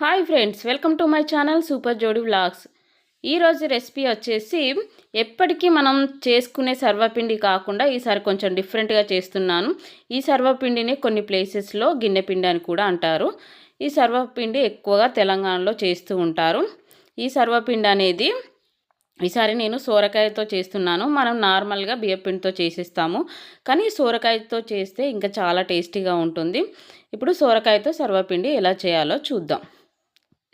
Hi friends welcome to my channel super Jodi vlogs ఈరోజు recipe వచ్చేసి ఎప్పటికీ మనం చేసుకునే సర్వపిండి కాకుండా ఈసారి కొంచెం డిఫరెంట్గా చేస్తున్నాను. ఈ సర్వపిండిని కొన్ని ప్లేసెస్లో గిన్నెపిండి అని కూడా అంటారు. ఈ సర్వపిండి ఎక్కువగా తెలంగాణలో చేస్తూ ఉంటారు. ఈ సర్వపిండి అనేది ఈసారి నేను సోరకాయతో చేస్తున్నాను. మనం నార్మల్గా బియ్యపిండితో చేసేస్తాము. కానీ సోరకాయతో చేస్తే ఇంకా చాలా టేస్టీగా ఉంటుంది. ఇప్పుడు సోరకాయతో సర్వపిండి ఎలా చేయాలో చూద్దాం.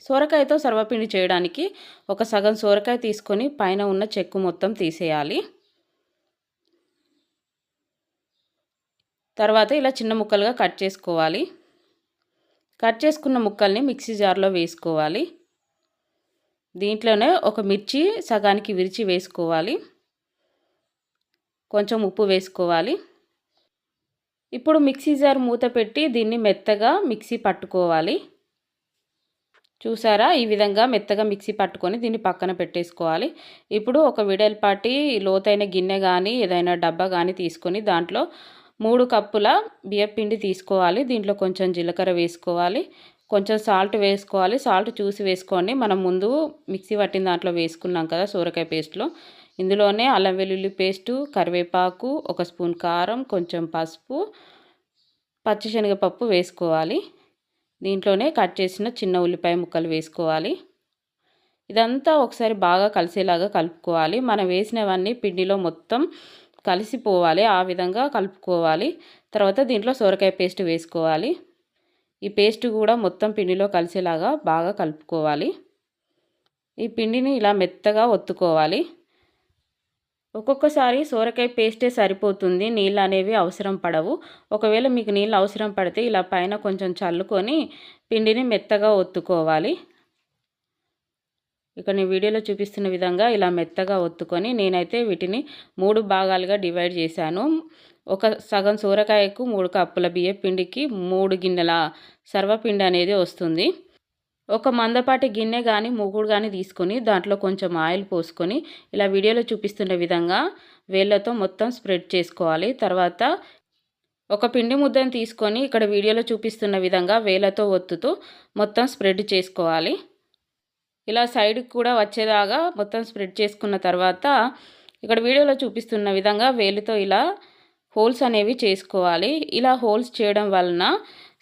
సోరకాయతో సర్వపిండి చేయడానికి ఒక సగం సోరకాయ తీసుకొని పైన ఉన్న చెక్కు మొత్తం తీసేయాలి. తర్వాత ఇలా చిన్న ముక్కలుగా కట్ చేసుకోవాలి. కట్ చేసుకున్న ముక్కల్ని మిక్సీ జార్లో వేసుకోవాలి. దీంట్లోనే ఒక మిర్చి సగానికి విరిచి వేసుకోవాలి. కొంచెం ఉప్పు వేసుకోవాలి. ఇప్పుడు మిక్సీ జార్ మూత పెట్టి దీన్ని మెత్తగా మిక్సీ పట్టుకోవాలి. చూసారా? ఈ విధంగా మెత్తగా మిక్సీ పట్టుకొని దీన్ని పక్కన పెట్టేసుకోవాలి. ఇప్పుడు ఒక విడల్పాటి లోతైన గిన్నె కానీ ఏదైనా డబ్బా కానీ తీసుకొని దాంట్లో మూడు కప్పుల బియ్యపిండి తీసుకోవాలి. దీంట్లో కొంచెం జీలకర్ర వేసుకోవాలి. కొంచెం సాల్ట్ వేసుకోవాలి. సాల్ట్ చూసి వేసుకోండి. మనం ముందు మిక్సీ పట్టిన దాంట్లో వేసుకున్నాం కదా సూరకాయ పేస్ట్లో. ఇందులోనే అల్లం వెల్లుల్లి పేస్టు కరివేపాకు ఒక స్పూన్ కారం కొంచెం పసుపు పచ్చిశనగపప్పు వేసుకోవాలి. దీంట్లోనే కట్ చేసిన చిన్న ఉల్లిపాయ ముక్కలు వేసుకోవాలి. ఇదంతా ఒకసారి బాగా కలిసేలాగా కలుపుకోవాలి. మనం వేసినవన్నీ పిండిలో మొత్తం కలిసిపోవాలి. ఆ విధంగా కలుపుకోవాలి. తర్వాత దీంట్లో సొరకాయ పేస్ట్ వేసుకోవాలి. ఈ పేస్ట్ కూడా మొత్తం పిండిలో కలిసేలాగా బాగా కలుపుకోవాలి. ఈ పిండిని ఇలా మెత్తగా ఒత్తుకోవాలి. ఒక్కొక్కసారి సోరకాయ పేస్టే సరిపోతుంది నీళ్ళు అనేవి అవసరం పడవు. ఒకవేళ మీకు నీళ్ళు అవసరం పడితే ఇలా పైన కొంచెం చల్లుకొని పిండిని మెత్తగా ఒత్తుకోవాలి. ఇక నేను వీడియోలో చూపిస్తున్న విధంగా ఇలా మెత్తగా ఒత్తుకొని నేనైతే వీటిని మూడు భాగాలుగా డివైడ్ చేశాను. ఒక సగం సూరకాయకు మూడు కప్పుల బియ్య పిండికి మూడు గిన్నెల సర్వపిండి అనేది వస్తుంది. ఒక మందపాటి గిన్నె కానీ మూకుడు కానీ తీసుకొని దాంట్లో కొంచెం ఆయిల్ పోసుకొని ఇలా వీడియోలో చూపిస్తున్న విధంగా వేళ్ళతో మొత్తం స్ప్రెడ్ చేసుకోవాలి. తర్వాత ఒక పిండి ముద్దను తీసుకొని ఇక్కడ వీడియోలో చూపిస్తున్న విధంగా వేలతో ఒత్తుతూ మొత్తం స్ప్రెడ్ చేసుకోవాలి. ఇలా సైడ్కి కూడా వచ్చేదాకా మొత్తం స్ప్రెడ్ చేసుకున్న తర్వాత ఇక్కడ వీడియోలో చూపిస్తున్న విధంగా వేలితో ఇలా హోల్స్ అనేవి చేసుకోవాలి. ఇలా హోల్స్ చేయడం వలన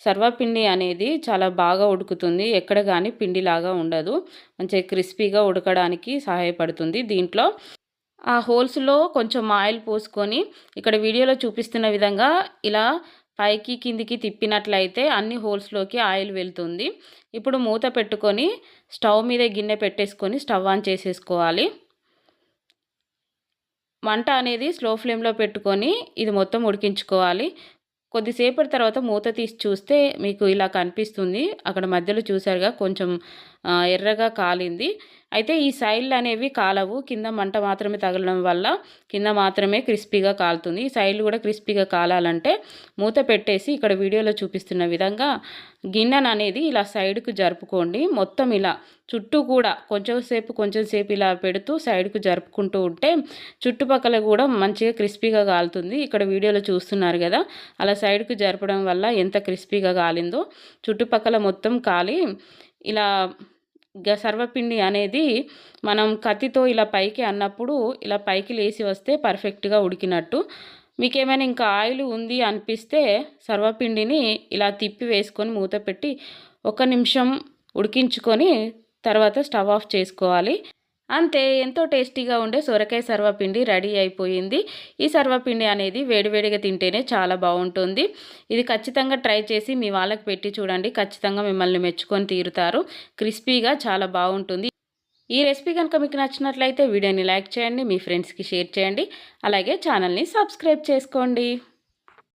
సర్వపిండి అనేది చాలా బాగా ఉడుకుతుంది. ఎక్కడ కానీ పిండిలాగా ఉండదు. మంచిగా క్రిస్పీగా ఉడకడానికి సహాయపడుతుంది దీంట్లో. ఆ హోల్స్లో కొంచెం ఆయిల్ పోసుకొని ఇక్కడ వీడియోలో చూపిస్తున్న విధంగా ఇలా పైకి కిందికి తిప్పినట్లయితే అన్ని హోల్స్లోకి ఆయిల్ వెళ్తుంది. ఇప్పుడు మూత పెట్టుకొని స్టవ్ మీద గిన్నె పెట్టేసుకొని స్టవ్ ఆన్ చేసేసుకోవాలి. మంట అనేది స్లో ఫ్లేమ్లో పెట్టుకొని ఇది మొత్తం ఉడికించుకోవాలి. కొద్దిసేపటి తర్వాత మూత తీసి చూస్తే మీకు ఇలా కనిపిస్తుంది. అక్కడ మధ్యలో చూసారుగా కొంచెం ఎర్రగా కాలింది. అయితే ఈ సైడ్లు అనేవి కాలవు. కింద మంట మాత్రమే తగలడం వల్ల కింద మాత్రమే క్రిస్పీగా కాలుతుంది. ఈ సైడ్లు కూడా క్రిస్పీగా కాలాలంటే మూత పెట్టేసి ఇక్కడ వీడియోలో చూపిస్తున్న విధంగా గిన్నెను అనేది ఇలా సైడ్కు జరుపుకోండి. మొత్తం ఇలా చుట్టూ కూడా కొంచెం సేపు కొంచెం సేపు ఇలా పెడుతూ సైడ్కు జరుపుకుంటూ ఉంటే చుట్టుపక్కల కూడా మంచిగా క్రిస్పీగా కాలుతుంది. ఇక్కడ వీడియోలో చూస్తున్నారు కదా అలా సైడ్కు జరపడం వల్ల ఎంత క్రిస్పీగా కాలిందో. చుట్టుపక్కల మొత్తం కాలి ఇలా సర్వపిండి అనేది మనం కత్తితో ఇలా పైకి అన్నప్పుడు ఇలా పైకి లేచి వస్తే పర్ఫెక్ట్గా ఉడికినట్టు. మీకు ఏమైనా ఇంకా ఆయిల్ ఉంది అనిపిస్తే సర్వపిండిని ఇలా తిప్పి వేసుకొని మూత పెట్టి ఒక నిమిషం ఉడికించుకొని తర్వాత స్టవ్ ఆఫ్ చేసుకోవాలి. అంతే ఎంతో టేస్టీగా ఉండే సొరకాయ సర్వపిండి రెడీ అయిపోయింది. ఈ సర్వపిండి అనేది వేడివేడిగా తింటేనే చాలా బాగుంటుంది. ఇది ఖచ్చితంగా ట్రై చేసి మీ వాళ్ళకి పెట్టి చూడండి. ఖచ్చితంగా మిమ్మల్ని మెచ్చుకొని తీరుతారు. క్రిస్పీగా చాలా బాగుంటుంది. ఈ రెసిపీ కనుక మీకు నచ్చినట్లయితే వీడియోని లైక్ చేయండి మీ ఫ్రెండ్స్కి షేర్ చేయండి. అలాగే ఛానల్ని సబ్స్క్రైబ్ చేసుకోండి.